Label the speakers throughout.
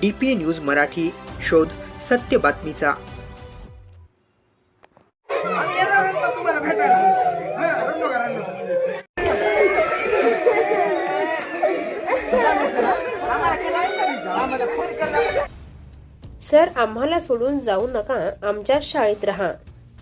Speaker 1: D P news Marathi शोध सत्य बातमीचा.
Speaker 2: सर आम्हाला सोडून जाऊ नका. आमच्या शाळेत राहा.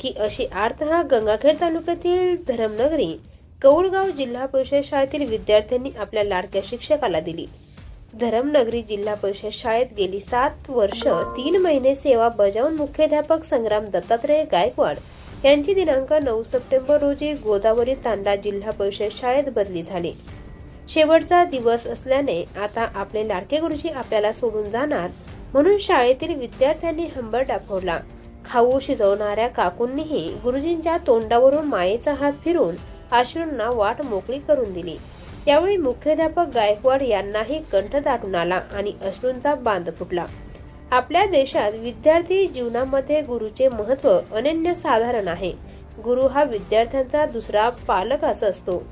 Speaker 2: की अशी आर्तहा गंगाखेड तालुक्यातील धरमनगरी कौळगाव जिल्हा परिषद शाळेतील विद्यार्थ्यांनी आपल्या लाडक्या शिक्षकाला दिली. धरमनगरी जिल्हा परिषद शाळेत गेली सात वर्ष तीन महिने सेवा बजावून मुख्याध्यापक संग्राम दत्तात्रय गायकवाड यांची दिनांक नऊ सप्टेंबर रोजी गोदावरी तांडा जिल्हा परिषद शाळेत बदली झाली. शेवटचा दिवस असल्याने आता आपले लाडके गुरुजी आपल्याला सोडून जाणार म्हणून शाळेतील विद्यार्थ्यांनी हंबर दाखवला. खाऊ शिजवणाऱ्या काकूंनीही गुरुजींच्या तोंडावरून मायेचा हात फिरून आश्रूंना वाट मोकळी करून दिली. यावेळी मुख्याध्यापक गायकवाड यांनाही कंठ दाटून आला आणि अश्रूंचा बांध फुटला. आपल्या देशात विद्यार्थी जीवनामध्ये गुरुचे महत्त्व अनन्य साधारण आहे. गुरु हा विद्यार्थ्यांचा दुसरा पालकाचा असतो.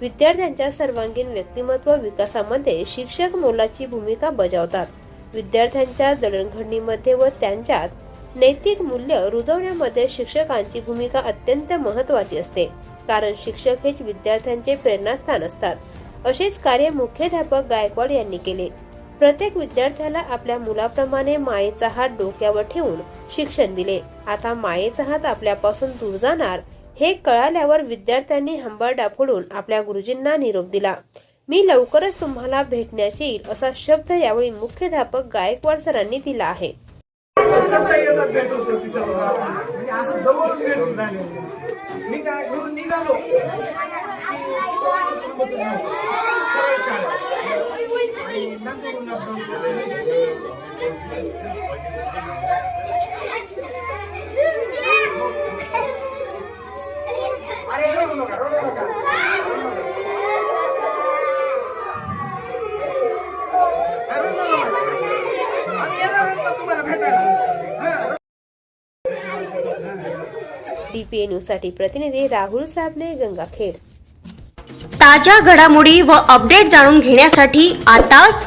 Speaker 2: विद्यार्थ्यांच्या सर्वांगीण व्यक्तिमत्व विकासामध्ये शिक्षक मोलाची भूमिका बजावतात. विद्यार्थ्यांच्या जडणघडणीमध्ये व त्यांच्यात नैतिक मूल्य रुजवण्यामध्ये शिक्षकांची भूमिका अत्यंत महत्वाची असते. कारण शिक्षक हेच विद्यार्थ्यांचे प्रेरणास्थान असतात. असेच कार्य मुख्याध्यापक गायकवाड यांनी केले. प्रत्येक विद्यार्थ्याला आपल्या मुलाप्रमाणे मायेचा हात डोक्यावर ठेवून शिक्षण दिले. आता मायेचा हात आपल्यापासून दूर जाणार हे कळाल्यावर विद्यार्थ्यांनी हंबरडा फोडून आपल्या गुरुजींना निरोप दिला. मी लवकरच तुम्हाला भेटण्यास येईल असा शब्द यावेळी मुख्याध्यापक गायकवाड सरांनी दिला आहे.
Speaker 3: मी काय घेऊन निघालो ती सर्व म्हणजे असं जवळून भेट होत झाली मी काय घरून निघालो की सरळ शाळेत. आणि नंतर पुन्हा दोन अरे रडू नका रडू नका रडू नका आम्ही येणार आहोत ना तुम्हाला भेटायला हा
Speaker 2: डीपीए न्यूजसाठी प्रतिनिधी राहुल साबणे गंगाखेड.
Speaker 4: ताज्या घडामोडी व अपडेट जाणून घेण्यासाठी आताच